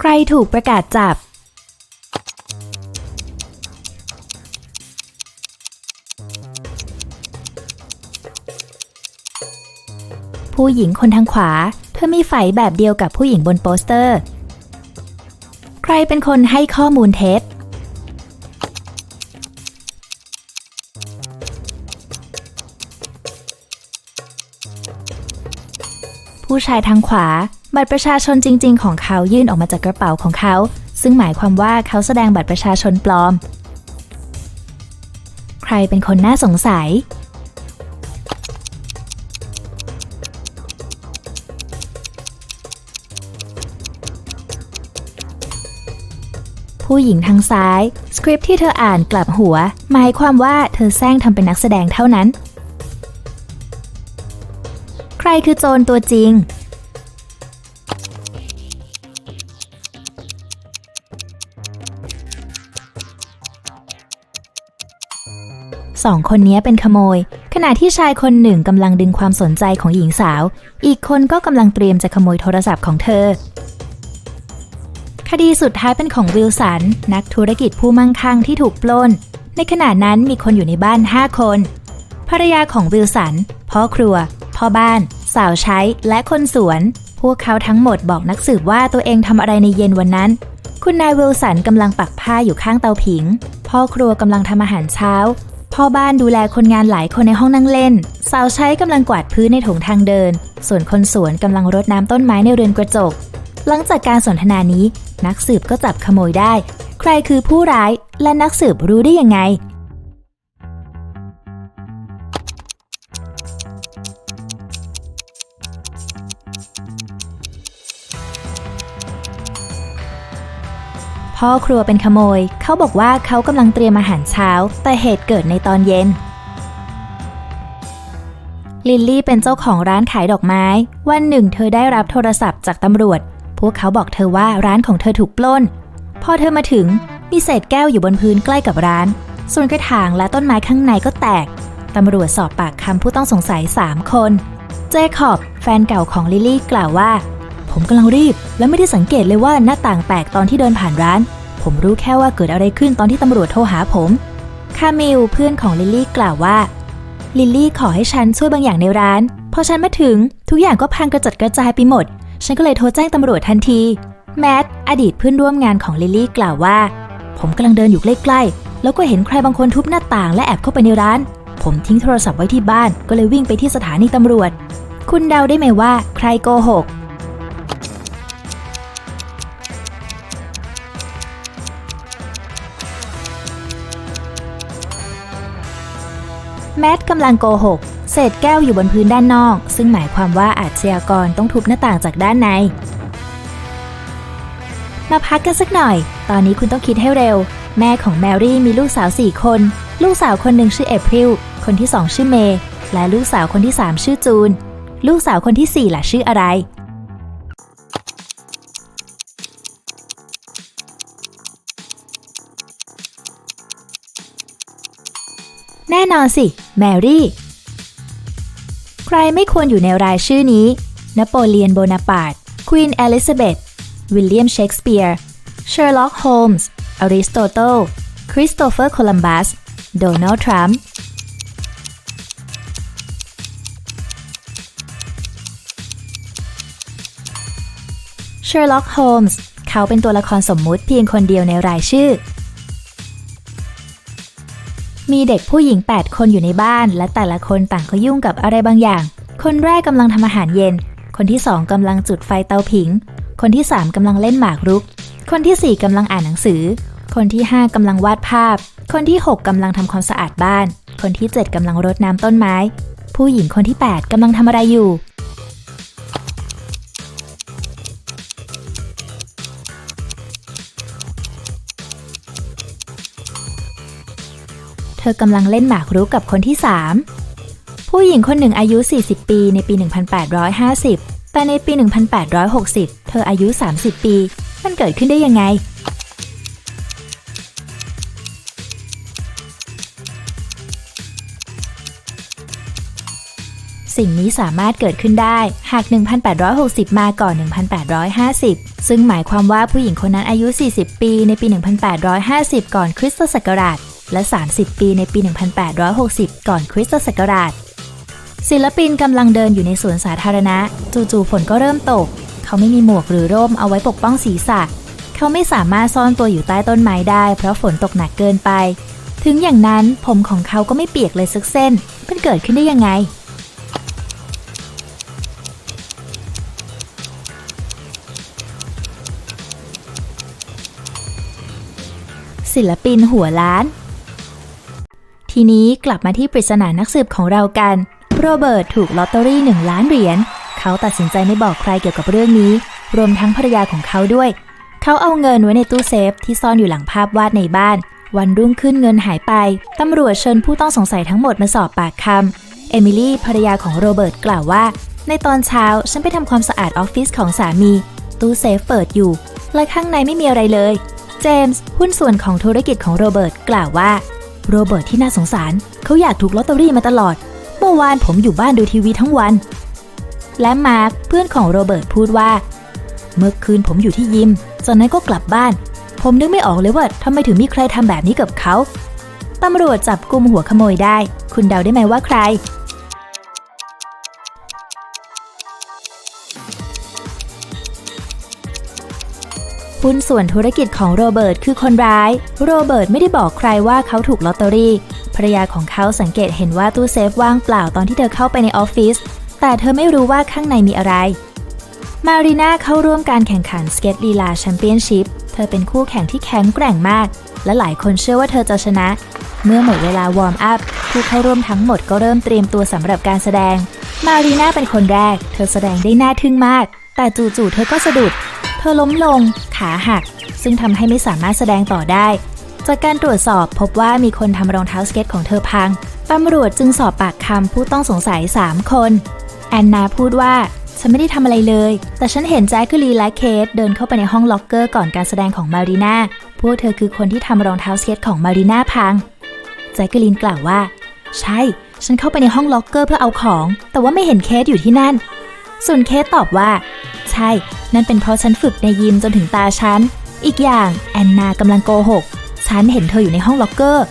ใครถูกประกาศจับ ผู้หญิงคนทางขวา เธอมีไฝแบบเดียวกับผู้หญิงบนโปสเตอร์ ใครเป็นคนให้ข้อมูลเท็จผู้ชายทางขวา บัตรประชาชนจริง ๆ ของเขายื่นออกมาจากกระเป๋าของเขา ซึ่งหมายความว่าเขาแสดงบัตรประชาชนปลอม ใครเป็นคนน่าสงสัย ผู้หญิงทางซ้าย สคริปที่เธออ่านกลับหัว หมายความว่าเธอแซงทำเป็นนักแสดงเท่านั้น ใครคือโจรตัวจริง สองคนนี้เป็นขโมย ขณะที่ชายคนหนึ่งกำลังดึงความสนใจของหญิงสาว อีกคนก็กำลังเตรียมจะขโมยโทรศัพท์ของเธอ คดีสุดท้ายเป็นของวิลสัน นักธุรกิจผู้มั่งคั่งที่ถูกปล้น ในขณะนั้นมีคนอยู่ในบ้าน 5 คน ภรรยาของวิลสัน พ่อครัว พ่อบ้าน สาวใช้ และคนสวน พวกเขาทั้งหมดบอกนักสืบว่าตัวเองทำอะไรในเย็นวันนั้น คุณนายวิลสันกำลังปักผ้าอยู่ข้างเตาผิง พ่อครัวกำลังทำอาหารเช้า พ่อบ้านดูแลคนงานหลายคนในห้องนั่งเล่น สาวใช้กำลังกวาดพื้นในถงทางเดิน ส่วนคนสวนกำลังรดน้ำต้นไม้ในเรือนกระจก หลังจากการสนทนานี้ นักสืบก็จับขโมยได้ ใครคือผู้ร้ายและนักสืบรู้ได้ยังไง พ่อครัวเป็นขโมย เขาบอกว่าเขากำลังเตรียมอาหารเช้า แต่เหตุเกิดในตอนเย็น ลิลลี่เป็นเจ้าของร้านขายดอกไม้ วันหนึ่งเธอได้รับโทรศัพท์จากตำรวจ พวกเขาบอกเธอว่าร้านของเธอถูกปล้น พอเธอมาถึงมีเศษแก้วอยู่บนพื้นใกล้กับร้าน ส่วนกระถางและต้นไม้ข้างในก็แตก ตำรวจสอบปากคำผู้ต้องสงสัย 3 คน เจคอบ แฟนเก่าของลิลลี่กล่าวว่าผมกำลังรีบ และไม่ได้สังเกตเลยว่าหน้าต่างแตกตอนที่เดินผ่านร้าน ผมรู้แค่ว่าเกิดอะไรขึ้นตอนที่ตำรวจโทรหาผม คามิลเพื่อนของลิลลี่กล่าวว่า ลิลลี่ขอให้ฉันช่วยบางอย่างในร้าน พอฉันมาถึง ทุกอย่างก็พังกระจัดกระจายไปหมด ฉันก็เลยโทรแจ้งตำรวจทันที แมทอดีตเพื่อนร่วมงานของลิลลี่กล่าวว่า ผมกำลังเดินอยู่ใกล้ๆ แล้วก็เห็นใครบางคนทุบหน้าต่างและแอบเข้าไปในร้าน ผมทิ้งโทรศัพท์ไว้ที่บ้าน ก็เลยวิ่งไปที่สถานีตำรวจ คุณเดาได้ไหมว่า ใครโกหก แมทกำลังโกหก เศษแก้วอยู่บนพื้นด้านนอก ซึ่งหมายความว่าอาชญากรต้องทุบหน้าต่างจากด้านใน มาพักกันสักหน่อย ตอนนี้คุณต้องคิดให้เร็ว แม่ของแมรี่มีลูกสาว4คน ลูกสาวคนหนึ่งชื่อเอพริล คนที่2ชื่อเมย์ และลูกสาวคนที่3ชื่อจูน ลูกสาวคนที่4ล่ะชื่ออะไร น่นอนสิ แมรี่ ใครไม่ควรอยู่ในรายชื่อนี้ นโปเลียนโบนาปาร์ตควีนอลิซาเบธวิลเลียมเชกสเปียร์เชอร์ล็อกโฮมส์อริสโตเติลคริสโตเฟอร์โคลัมบัสโดนัลด์ทรัมป์เชอร์ล็อกโฮมส์เขาเป็นตัวละครสมมุติเพียงคนเดียวในรายชื่อ มีเด็กผู้หญิง 8 คนอยู่ในบ้าน และแต่ละคนต่างก็ยุ่งกับอะไรบางอย่าง คนแรกกำลังทำอาหารเย็น คนที่2กำลังจุดไฟเตาผิง คนที่3กำลังเล่นหมากรุก คนที่4กำลังอ่านหนังสือ คนที่5กำลังวาดภาพ คนที่6กกำลังทำความสะอาดบ้าน คนที่7กำลังรดน้ำต้นไม้ ผู้หญิงคนที่ 8กำลังทำอะไรอยู่ เธอกำลังเล่นหมากรุกกับคนที่ 3 ผู้หญิงคนหนึ่งอายุ 40 ปีในปี 1850 แต่ในปี 1860 เธออายุ 30 ปี มันเกิดขึ้นได้ยังไง สิ่งนี้สามารถเกิดขึ้นได้หาก 1860 มาก่อน 1850 ซึ่งหมายความว่าผู้หญิงคนนั้นอายุ 40 ปี ในปี 1850 ก่อนคริสตศักราช และ 30 ปีในปี 1860 ก่อนคริสตศักราช ศิลปินกำลังเดินอยู่ในสวนสาธารณะ จู่ๆฝนก็เริ่มตก เขาไม่มีหมวกหรือร่มเอาไว้ปกป้องศีรษะ เขาไม่สามารถซ่อนตัวอยู่ใต้ต้นไม้ได้ เพราะฝนตกหนักเกินไป ถึงอย่างนั้นผมของเขาก็ไม่เปียกเลยสักเส้นมันเกิดขึ้นได้ยังไงศิลปินหัวล้าน ทีนี้กลับมาที่ปริศนานักสืบของเรากัน โรเบิร์ตถูกลอตเตอรี่หนึ่งล้านเหรียญ เขาตัดสินใจไม่บอกใครเกี่ยวกับเรื่องนี้ รวมทั้งภรรยาของเขาด้วย เขาเอาเงินไว้ในตู้เซฟที่ซ่อนอยู่หลังภาพวาดในบ้าน วันรุ่งขึ้นเงินหายไป ตำรวจเชิญผู้ต้องสงสัยทั้งหมดมาสอบปากคำ เอมิลี่ภรรยาของโรเบิร์ตกล่าวว่า ในตอนเช้าฉันไปทำความสะอาดออฟฟิศของสามี ตู้เซฟเปิดอยู่ และข้างในไม่มีอะไรเลย เจมส์หุ้นส่วนของธุรกิจของโรเบิร์ตกล่าวว่า โรเบิร์ตที่น่าสงสาร เขาอยากถูกลอตเตอรี่มาตลอด เมื่อวานผมอยู่บ้านดูทีวีทั้งวัน และมาร์คเพื่อนของโรเบิร์ตพูดว่า เมื่อคืนผมอยู่ที่ยิมจากนั้นก็กลับบ้าน ผมนึกไม่ออกเลยว่าทำไมถึงมีใครทำแบบนี้กับเขาตำรวจจับกลุ่มหัวขโมยได้ คุณเดาได้ไหมว่าใคร หุ้นส่วนธุรกิจของโรเบิร์ตคือคนร้าย โรเบิร์ตไม่ได้บอกใครว่าเขาถูกลอตเตอรี่ ภรรยาของเขาสังเกตเห็นว่าตู้เซฟว่างเปล่าตอนที่เธอเข้าไปในออฟฟิศ แต่เธอไม่รู้ว่าข้างในมีอะไร มารีนาเข้าร่วมการแข่งขันสเก็ตลีลาแชมเปี้ยนชิพ เธอเป็นคู่แข่งที่แข็งแกร่งมาก และหลายคนเชื่อว่าเธอจะชนะ เมื่อหมดเวลาวอร์มอัพผู้เข้าร่วมทั้งหมดก็เริ่มเตรียมตัวสำหรับการแสดง มารีนาเป็นคนแรก เธอแสดงได้น่าทึ่งมาก แต่จู่ๆเธอก็สะดุด เธอล้มลง ขาหัก ซึ่งทำให้ไม่สามารถแสดงต่อได้ จากการตรวจสอบพบว่ามีคนทำรองเท้าสเก็ตของเธอพังตำรวจจึงสอบปากคำผู้ต้องสงสัย 3 คน แอนนาพูดว่า ฉันไม่ได้ทำอะไรเลย แต่ฉันเห็นแจ็คเกอรีและเคทเดินเข้าไปในห้องล็อกเกอร์ก่อนการแสดงของมารีนาพวกเธอคือคนที่ทำรองเท้าสเก็ตของมารีนาพัง แจ็คเกอรีนกล่าวว่า ใช่ ฉันเข้าไปในห้องล็อกเกอร์เพื่อเอาของ แต่ว่าไม่เห็นเคทอยู่ที่นั่น ส่วนเคทตอบว่า ใช่ นั่นเป็นเพราะฉันฝึกในยิมจนถึงตาฉัน อีกอย่างแอนนากำลังโกหก ฉันเห็นเธออยู่ในห้องล็อกเกอร์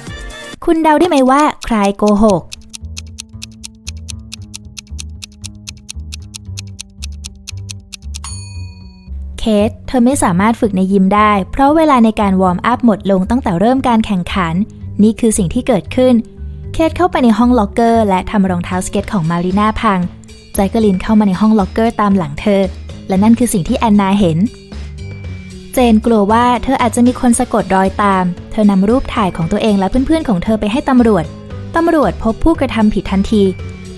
คุณเดาได้ไหมว่าใครโกหกเคทเธอไม่สามารถฝึกในยิมได้ เพราะเวลาในการวอร์มอัพหมดลงตั้งแต่เริ่มการแข่งขัน นี่คือสิ่งที่เกิดขึ้น เคทเข้าไปในห้องล็อกเกอร์ และทำรองเท้าสเก็ตของมารีนาพัง แจ็คเกอลินเข้ามาในห้องล็อกเกอร์ตามหลังเธอ และนั่นคือสิ่งที่แอนนาเห็น เจนกลัวว่าเธออาจจะมีคนสะกดรอยตาม เธอนำรูปถ่ายของตัวเองและเพื่อนๆของเธอไปให้ตำรวจ ตำรวจพบผู้กระทำผิดทันที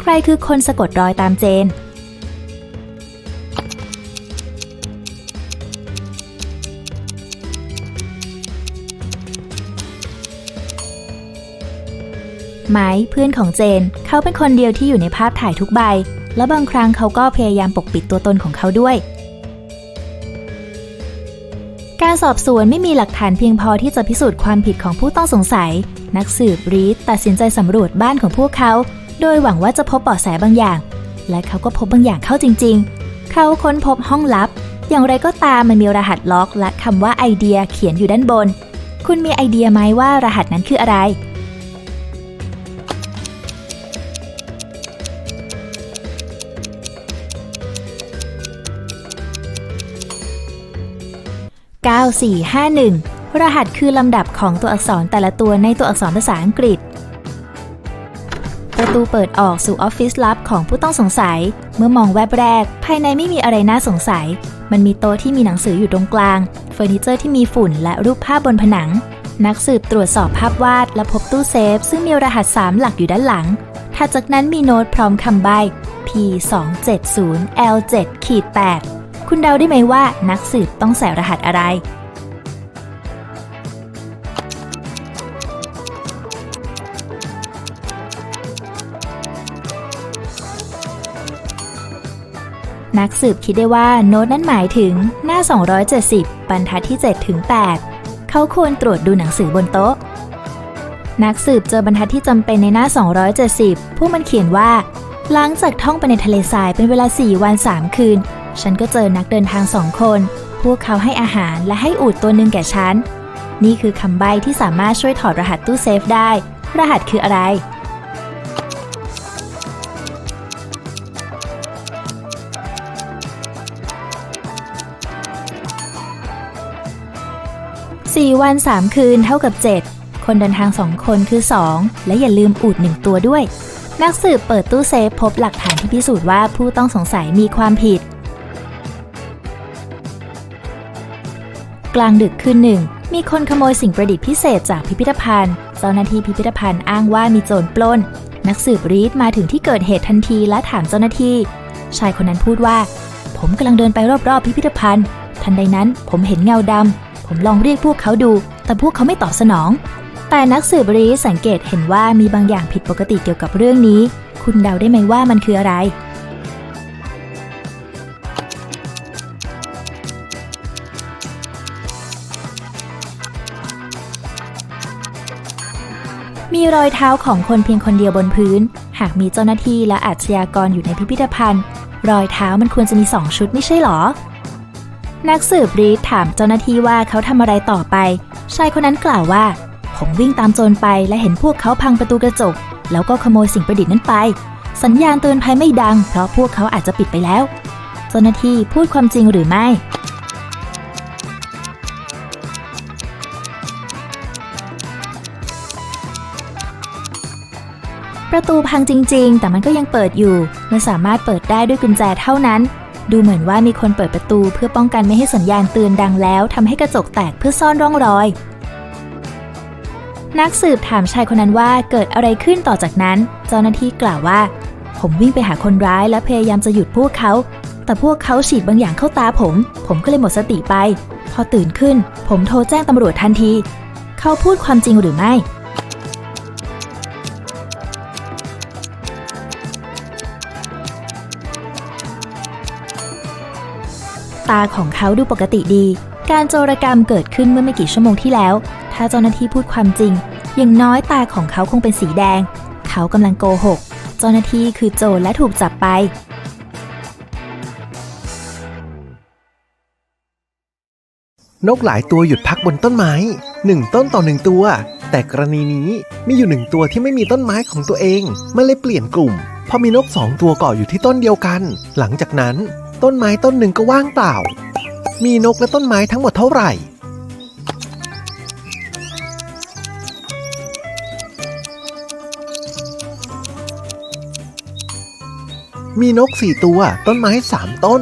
ใครคือคนสะกดรอยตามเจนไม้เพื่อนของเจน เขาเป็นคนเดียวที่อยู่ในภาพถ่ายทุกใบ และบางครั้งเขาก็พยายามปกปิดตัวตนของเขาด้วย การสอบสวนไม่มีหลักฐานเพียงพอที่จะพิสูจน์ความผิดของผู้ต้องสงสัย นักสืบรีดตัดสินใจสำรวจบ้านของพวกเขา โดยหวังว่าจะพบเบาะแสบางอย่าง และเขาก็พบบางอย่างเข้าจริง ๆ เขาค้นพบห้องลับ อย่างไรก็ตามมันมีรหัสล็อก และคำว่าไอเดียเขียนอยู่ด้านบน คุณมีไอเดียไหมว่ารหัสนั้นคืออะไร 9451 รหัสคือลำดับของตัวอักษรแต่ละตัวในตัวอักษรภาษาอังกฤษ ประตูเปิดออกสู่ออฟฟิศลับของผู้ต้องสงสัย เมื่อมองแวบแรก ภายในไม่มีอะไรน่าสงสัย มันมีโต๊ะที่มีหนังสืออยู่ตรงกลาง เฟอร์นิเจอร์ที่มีฝุ่นและรูปภาพบนผนัง นักสืบตรวจสอบภาพวาดและพบตู้เซฟ ซึ่งมีรหัส 3 หลักอยู่ด้านหลังถัดจากนั้นมีโน้ตพร้อมคำใบ้ P 2 7 0 L 7 ขีด8 คุณเดาได้ไหมว่านักสืบต้องใส่รหัสอะไร นักสืบคิดได้ว่าโน้ตนั้นหมายถึงหน้า 270 บรรทัดที่ 7 ถึง 8 เขาควรตรวจดูหนังสือบนโต๊ะ นักสืบเจอบรรทัดที่จำเป็นในหน้า 270 ผู้มันเขียนว่า หลังจากท่องไปในทะเลทรายเป็นเวลา 4 วัน 3 คืน ฉันก็เจอนักเดินทางสองคน พวกเขาให้อาหารและให้อูดตัวหนึ่งแก่ฉัน นี่คือคำใบ้ที่สามารถช่วยถอดรหัสตู้เซฟได้ รหัสคืออะไร 4 วัน 3 คืนเท่ากับ 7 คนเดินทาง2คนคือ 2 และอย่าลืมอูด1ตัวด้วย นักสืบเปิดตู้เซฟพบหลักฐานที่พิสูจน์ว่าผู้ต้องสงสัยมีความผิด ลางดึกคืนหนึ่ง มีคนขโมยสิ่งประดิษฐ์พิเศษจากพิพิธภัณฑ์ เจ้าหน้าที่พิพิธภัณฑ์อ้างว่ามีโจรปล้น นักสืบรีดมาถึงที่เกิดเหตุทันทีและถามเจ้าหน้าที่ ชายคนนั้นพูดว่า ผมกำลังเดินไปรอบๆ พิพิธภัณฑ์ ทันใดนั้นผมเห็นเงาดำ ผมลองเรียกพวกเขาดู แต่พวกเขาไม่ตอบสนอง แต่นักสืบรีดสังเกตเห็นว่ามีบางอย่างผิดปกติเกี่ยวกับเรื่องนี้ คุณเดาได้ไหมว่ามันคืออะไร มีรอยเท้าของคนเพียงคนเดียวบนพื้น หากมีเจ้าหน้าที่และอาชญากรอยู่ในพิพิธภัณฑ์ รอยเท้ามันควรจะมีสองชุดไม่ใช่หรอ นักสืบรีดถามเจ้าหน้าที่ว่าเขาทำอะไรต่อไป ชายคนนั้นกล่าวว่า ผมวิ่งตามโจรไปและเห็นพวกเขาพังประตูกระจก แล้วก็ขโมยสิ่งประดิษฐ์นั้นไป สัญญาณเตือนภัยไม่ดัง เพราะพวกเขาอาจจะปิดไปแล้ว เจ้าหน้าที่พูดความจริงหรือไม่ ประตูพังจริง ๆ แต่มันก็ยังเปิดอยู่มันสามารถเปิดได้ด้วยกุญแจเท่านั้น ดูเหมือนว่ามีคนเปิดประตูเพื่อป้องกันไม่ให้สัญญาณเตือนดังแล้วทำให้กระจกแตกเพื่อซ่อนร่องรอย นักสืบถามชายคนนั้นว่าเกิดอะไรขึ้นต่อจากนั้น เจ้าหน้าที่กล่าวว่า ผมวิ่งไปหาคนร้ายและพยายามจะหยุดพวกเขา แต่พวกเขาฉีดบางอย่างเข้าตาผม ผมก็เลยหมดสติไป พอตื่นขึ้น ผมโทรแจ้งตำรวจทันที เขาพูดความจริงหรือไม่ ตาของเขาดูปกติดี การโจรกรรมเกิดขึ้นเมื่อไม่กี่ชั่วโมงที่แล้ว ถ้าเจ้าหน้าที่พูดความจริง อย่างน้อยตาของเขาคงเป็นสีแดง เขากำลังโกหก เจ้าหน้าที่คือโจรและถูกจับไป นกหลายตัวหยุดพักบนต้นไม้หนึ่งต้นต่อหนึ่งตัว แต่กรณีนี้มีอยู่หนึ่งตัวที่ไม่มีต้นไม้ของตัวเองมันเลยเปลี่ยนกลุ่มพราะมีนกสองตัวเกาะอยู่ที่ต้นเดียวกัน หลังจากนั้น ต้นไม้ต้นหนึ่งก็ว่างเปล่า มีนกและต้นไม้ทั้งหมดเท่าไหร่ มีนกสี่ตัว ต้นไม้สามต้น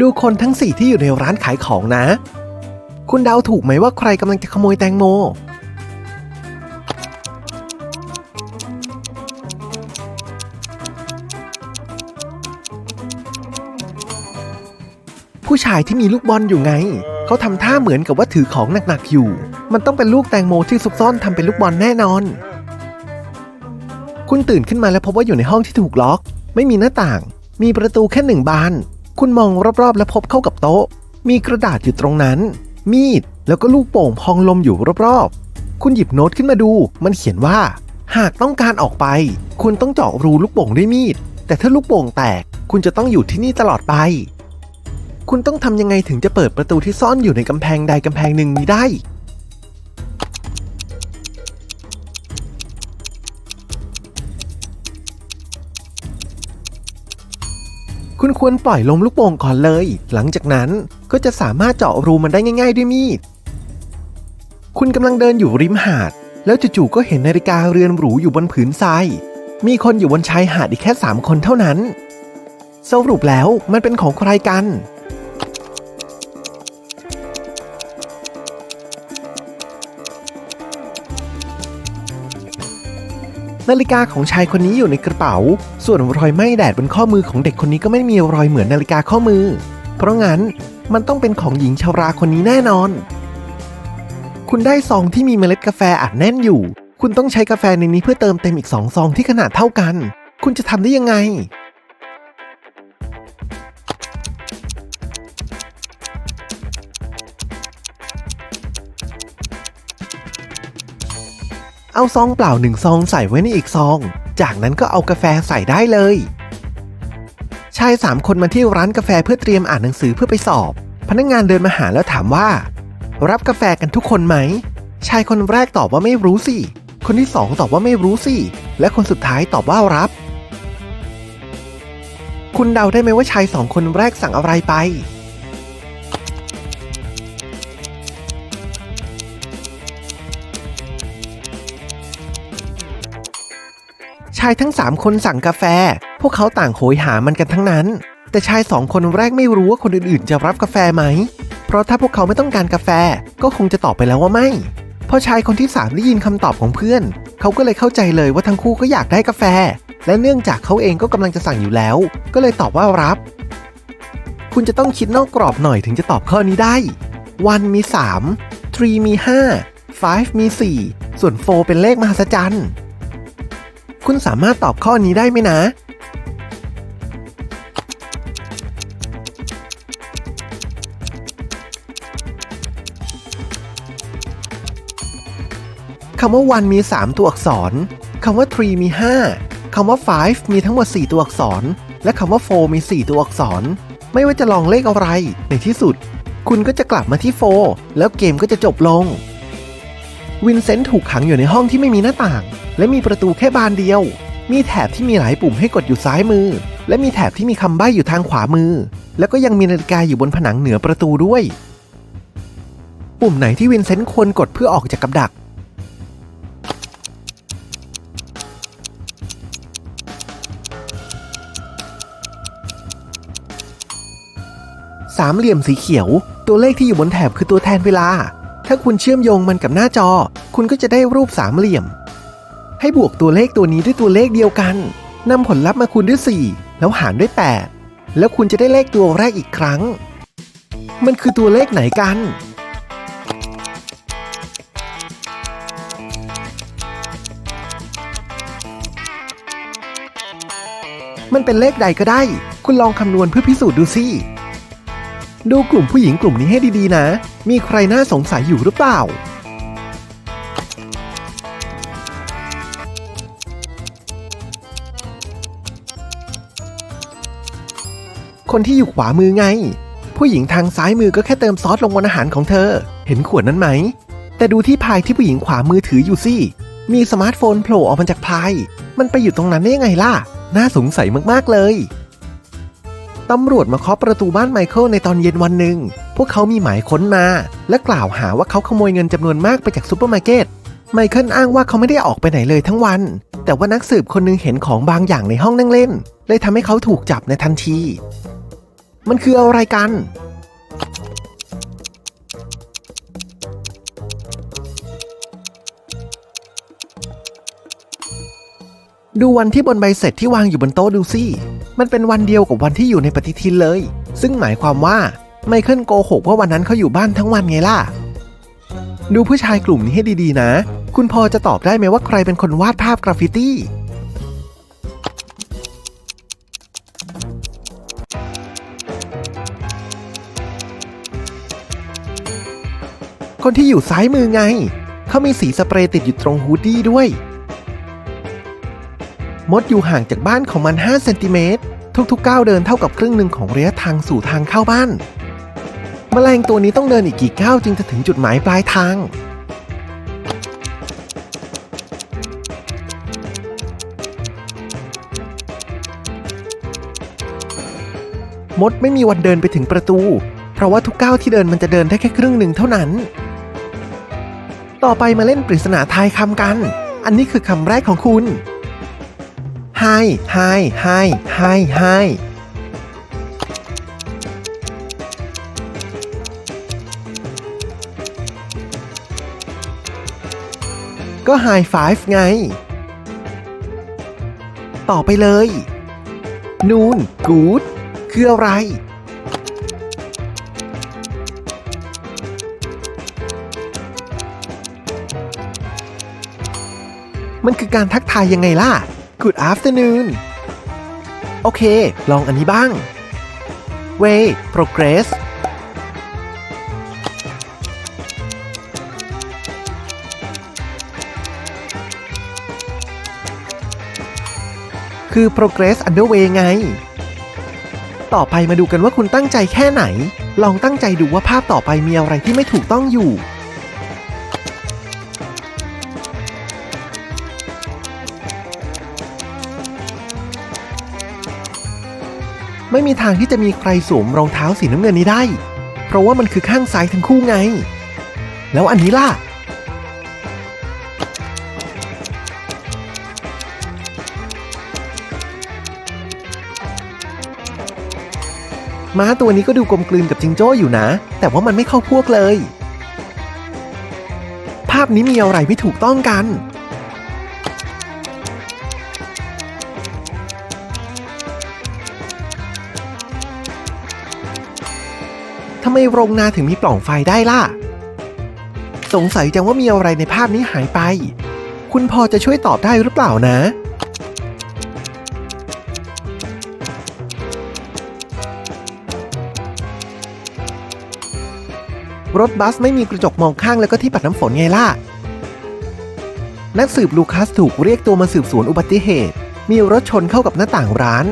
ดูคนทั้งสี่ที่อยู่ในร้านขายของนะ คุณเดาถูกไหมว่าใครกำลังจะขโมยแตงโม ผู้ชายที่มีลูกบอลอยู่ไง เขาทำท่าเหมือนกับว่าถือของหนักๆอยู่ มันต้องเป็นลูกแตงโมที่ซุกซ่อนทำเป็นลูกบอลแน่นอน คุณตื่นขึ้นมาแล้วพบว่าอยู่ในห้องที่ถูกล็อก ไม่มีหน้าต่าง มีประตูแค่หนึ่งบาน คุณมองรอบๆ แล้วพบเข้ากับโต๊ะ มีกระดาษอยู่ตรงนั้น มีด แล้วก็ลูกโป่งพองลมอยู่รอบๆ คุณหยิบโน้ตขึ้นมาดู มันเขียนว่า หากต้องการออกไป คุณต้องเจาะรูลูกโป่งด้วยมีด แต่ถ้าลูกโป่งแตก คุณจะต้องอยู่ที่นี่ตลอดไป คุณต้องทำยังไงถึงจะเปิดประตูที่ซ่อนอยู่ในกำแพงใดกำแพงหนึ่งนี้ได้ คุณควรปล่อยลมลูกโป่งก่อนเลย หลังจากนั้นก็จะสามารถเจาะรูมันได้ง่าย ๆ ด้วยมีด คุณกำลังเดินอยู่ริมหาด แล้วจู่ๆก็เห็นนาฬิกาเรือนหรูอยู่บนผืนทราย มีคนอยู่บนชายหาดอีกแค่ 3 คนเท่านั้น สรุปแล้วมันเป็นของใครกัน นาฬิกาของชายคนนี้อยู่ในกระเป๋า ส่วนรอยไหม้แดดบนข้อมือของเด็กคนนี้ก็ไม่มีรอยเหมือนนาฬิกาข้อมือ เพราะงั้นมันต้องเป็นของหญิงชาวราคนนี้แน่นอน คุณได้ซองที่มีเมล็ดกาแฟอัดแน่นอยู่ คุณต้องใช้กาแฟในนี้เพื่อเติมเต็มอีกสองซองที่ขนาดเท่ากัน คุณจะทำได้ยังไง เอาซองเปล่าหนึ่งซองใส่ไว้ในอีกซอง จากนั้นก็เอากาแฟใส่ได้เลย ชายสามคนมาที่ร้านกาแฟเพื่อเตรียมอ่านหนังสือเพื่อไปสอบ พนักงานเดินมาหาแล้วถามว่า รับกาแฟกันทุกคนไหม ชายคนแรกตอบว่าไม่รู้สิ คนที่สองตอบว่าไม่รู้สิ และคนสุดท้ายตอบว่ารับ คุณเดาได้ไหมว่าชายสองคนแรกสั่งอะไรไปายทั้งสามคนสั่งกาแฟ พวกเขาต่างโหยหามันกันทั้งนั้น แต่ชายสองคนแรกไม่รู้ว่าคนอื่นๆ จะรับกาแฟไหม เพราะถ้าพวกเขาไม่ต้องการกาแฟ ก็คงจะตอบไปแล้วว่าไม่ พอชายคนที่สามได้ยินคำตอบของเพื่อน เขาก็เลยเข้าใจเลยว่าทั้งคู่ก็อยากได้กาแฟ และเนื่องจากเขาเองก็กำลังจะสั่งอยู่แล้ว ก็เลยตอบว่ารับ คุณจะต้องคิดนอกกรอบหน่อยถึงจะตอบข้อนี้ได้ 1 มี 3 3 มี 5 5 มี 4 ส่วน 4 เป็นเลขมหัศจรรย์ คุณสามารถตอบข้อนี้ได้ไหมนะ คำว่า one มี 3 ตัวอักษร คำว่า three มี 5 คำว่า five มีทั้งหมด 4 ตัวอักษร และคำว่า four มี 4 ตัวอักษร ไม่ว่าจะลองเลขอะไร ในที่สุด คุณก็จะกลับมาที่ four แล้วเกมก็จะจบลง วินเซนต์ถูกขังอยู่ในห้องที่ไม่มีหน้าต่าง และมีประตูแค่บานเดียว มีแถบที่มีหลายปุ่มให้กดอยู่ซ้ายมือ และมีแถบที่มีคำใบ้อยู่ทางขวามือ แล้วก็ยังมีนาฬิกาอยู่บนผนังเหนือประตูด้วย ปุ่มไหนที่วินเซนต์ควรกดเพื่อออกจากกับดัก สามเหลี่ยมสีเขียว ตัวเลขที่อยู่บนแถบคือตัวแทนเวลา ถ้าคุณเชื่อมโยงมันกับหน้าจอ คุณก็จะได้รูปสามเหลี่ยม ให้บวกตัวเลขตัวนี้ด้วยตัวเลขเดียวกันนำผลลัพธ์มาคูณด้วย 4 แล้วหารด้วย 8 แล้วคุณจะได้เลขตัวแรกอีกครั้ง มันคือตัวเลขไหนกัน มันเป็นเลขใดก็ได้ คุณลองคำนวณเพื่อพิสูจน์ดูสิดูกลุ่มผู้หญิงกลุ่มนี้ให้ดีๆนะ มีใครน่าสงสัยอยู่หรือเปล่า คนที่อยู่ขวามือไง ผู้หญิงทางซ้ายมือก็แค่เติมซอสลงบนอาหารของเธอ เห็นขวดนั้นไหม แต่ดูที่พายที่ผู้หญิงขวามือถืออยู่สิ มีสมาร์ทโฟนโผล่ออกมาจากพาย มันไปอยู่ตรงนั้นได้ยังไงล่ะ น่าสงสัยมากๆเลยตำรวจมาเคาะประตูบ้านไมเคิลในตอนเย็นวันหนึ่ง พวกเขามีหมายค้นมา และกล่าวหาว่าเขาขโมยเงินจำนวนมากไปจากซูเปอร์มาร์เก็ต ไมเคิลอ้างว่าเขาไม่ได้ออกไปไหนเลยทั้งวัน แต่ว่านักสืบคนหนึงเห็นของบางอย่างในห้องนั่งเล่น เลยทำให้เขาถูกจับในทันที มันคืออะไรกัน ดูวันที่บนใบเสร็จที่วางอยู่บนโต๊ะดูสิ มันเป็นวันเดียวกับวันที่อยู่ในปฏิทินเลย ซึ่งหมายความว่าไมเคิลโกหกว่าวันนั้นเขาอยู่บ้านทั้งวันไงล่ะ ดูผู้ชายกลุ่มนี้ให้ดีๆนะ คุณพอจะตอบได้ไหมว่าใครเป็นคนวาดภาพกราฟฟิตี้ คนที่อยู่ซ้ายมือไง เขามีสีสเปรย์ติดอยู่ตรงฮูดดี้ด้วย มดอยู่ห่างจากบ้านของมัน 5 เซนติเมตร ทุกๆก้าวเดินเท่ากับครึ่งหนึ่งของระยะทางสู่ทางเข้าบ้านแมลงตัวนี้ต้องเดินอีกกี่ก้าวจึงจะถึงจุดหมายปลายทาง มดไม่มีวันเดินไปถึงประตู เพราะว่าทุกก้าวที่เดินมันจะเดินได้แค่ครึ่งหนึ่งเท่านั้น ต่อไปมาเล่นปริศนาทายคำกัน อันนี้คือคำแรกของคุณ Hi Hi Hi Hi Hi ก็ High Five ไง ต่อไปเลย นูน Good คืออะไร มันคือการทักทายยังไงล่ะ Good afternoon โอเค ลองอันนี้บ้าง Way progress คือ progress underway ไง ต่อไปมาดูกันว่าคุณตั้งใจแค่ไหน ลองตั้งใจดูว่าภาพต่อไปมีอะไรที่ไม่ถูกต้องอยู่ ไม่มีทางที่จะมีใครสวมรองเท้าสีน้ำเงินนี้ได้ เพราะว่ามันคือข้างซ้ายทั้งคู่ไง แล้วอันนี้ล่ะ ม้าตัวนี้ก็ดูกลมกลืนกับจิงโจ้อยู่นะ แต่ว่ามันไม่เข้าพวกเลย ภาพนี้มีอะไรไม่ถูกต้องกัน ทำไมโรงนาถึงมีปล่องไฟได้ล่ะ สงสัยจังว่ามีอะไรในภาพนี้หายไป คุณพอจะช่วยตอบได้หรือเปล่านะ รถบัสไม่มีกระจกมองข้างแล้วก็ที่ปัดน้ำฝนไงล่ะ นักสืบลูคัสถูกเรียกตัวมาสืบสวนอุบัติเหตุ มีรถชนเข้ากับหน้าต่างร้าน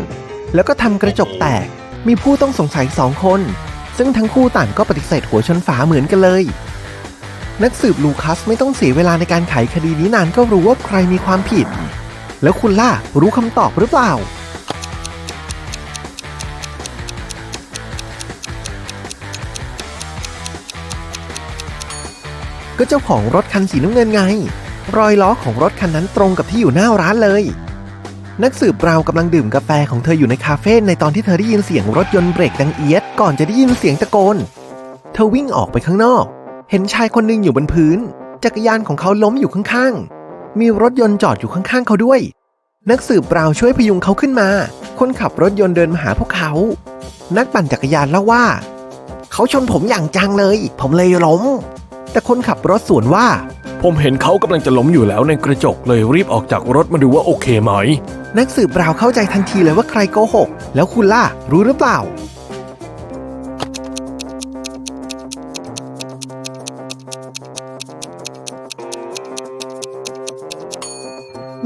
แล้วก็ทำกระจกแตก มีผู้ต้องสงสัยสองคน ซึ่งทั้งคู่ต่างก็ปฏิเสธหัวชนฝาเหมือนกันเลย นักสืบลูคัสไม่ต้องเสียเวลาในการไขคดีนี้นานก็รู้ว่าใครมีความผิด แล้วคุณล่ะรู้คำตอบหรือเปล่า ก็เจ้าของรถคันสีน้ำเงินไง รอยล้อของรถคันนั้นตรงกับที่อยู่หน้าร้านเลย นักสืบเราวกำลังดื่มกาแฟของเธออยู่ในคาเฟ่ในตอนที่เธอได้ยินเสียงรถยนต์เบรกดังเอียด ก่อนจะได้ยินเสียงตะโกน เธอวิ่งออกไปข้างนอก เห็นชายคนหนึ่งอยู่บนพื้น จักรยานของเขาล้มอยู่ข้างๆ มีรถยนต์จอดอยู่ข้างๆ เขาด้วย นักสืบเราวช่วยพยุงเขาขึ้นมา คนขับรถยนต์เดินมาหาพวกเขา นักปั่นจักรยานเล่าว่า เขาชนผมอย่างจังเลย ผมเลยล้ม แต่คนขับรถสวนว่า ผมเห็นเขากำลังจะล้มอยู่แล้วในกระจกเลยรีบออกจากรถมาดูว่าโอเคไหม นักสืบราวเข้าใจทันทีเลยว่าใครโกหก แล้วคุณล่ะ รู้หรือเปล่า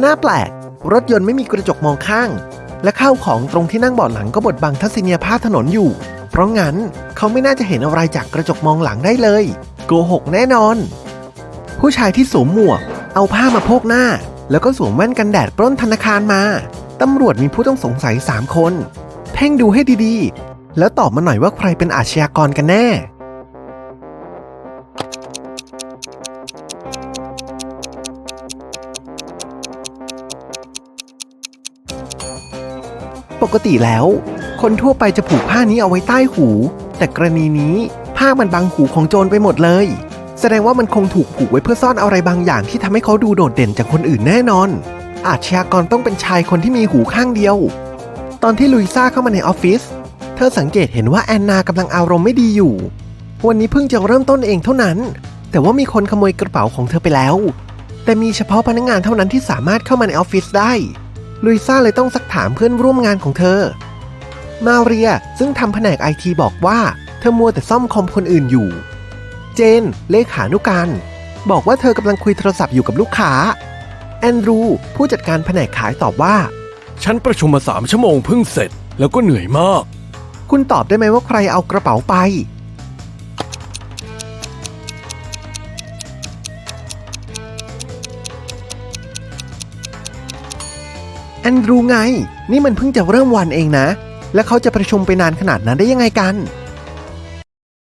หน้าแปลก รถยนต์ไม่มีกระจกมองข้าง และข้าวของตรงที่นั่งเบาะหลังก็บดบังทัศนียภาพถนนอยู่ เพราะงั้นเขาไม่น่าจะเห็นอะไรจากกระจกมองหลังได้เลย โกหกแน่นอน ผู้ชายที่สวมหมวก เอาผ้ามาโพกหน้า แล้วก็สวมแว่นกันแดดปล้นธนาคารมา ตำรวจมีผู้ต้องสงสัย 3 คน เพ่งดูให้ดีๆ แล้วตอบมาหน่อยว่าใครเป็นอาชญากรกันแน่ปกติแล้ว คนทั่วไปจะผูกผ้านี้เอาไว้ใต้หู แต่กรณีนี้ผ้ามันบังหูของโจรไปหมดเลย แสดงว่ามันคงถูกผูกไว้เพื่อซ่อนอะไรบางอย่างที่ทำให้เขาดูโดดเด่นจากคนอื่นแน่นอน อาชญากรต้องเป็นชายคนที่มีหูข้างเดียว ตอนที่ลุยซ่าเข้ามาในออฟฟิศ เธอสังเกตเห็นว่าแอนนากำลังอารมณ์ไม่ดีอยู่ วันนี้เพิ่งจะเริ่มต้นเองเท่านั้น แต่ว่ามีคนขโมยกระเป๋าของเธอไปแล้ว แต่มีเฉพาะพนักงานเท่านั้นที่สามารถเข้ามาในออฟฟิศได้ ลุยซ่าเลยต้องซักถามเพื่อนร่วมงานของเธอ มาเรียซึ่งทำแผนกไอทีบอกว่า เธอมัวแต่ซ่อมคอมคนอื่นอยู่ เจน เลขานุการ บอกว่าเธอกำลังคุยโทรศัพท์อยู่กับลูกค้า แอนดรู ผู้จัดการแผนกขายตอบว่า ฉันประชุมมาสามชั่วโมงเพิ่งเสร็จ แล้วก็เหนื่อยมาก คุณตอบได้ไหมว่าใครเอากระเป๋าไป แอนดรูไง นี่มันเพิ่งจะเริ่มวันเองนะ แล้วเขาจะประชุมไปนานขนาดนั้นได้ยังไงกัน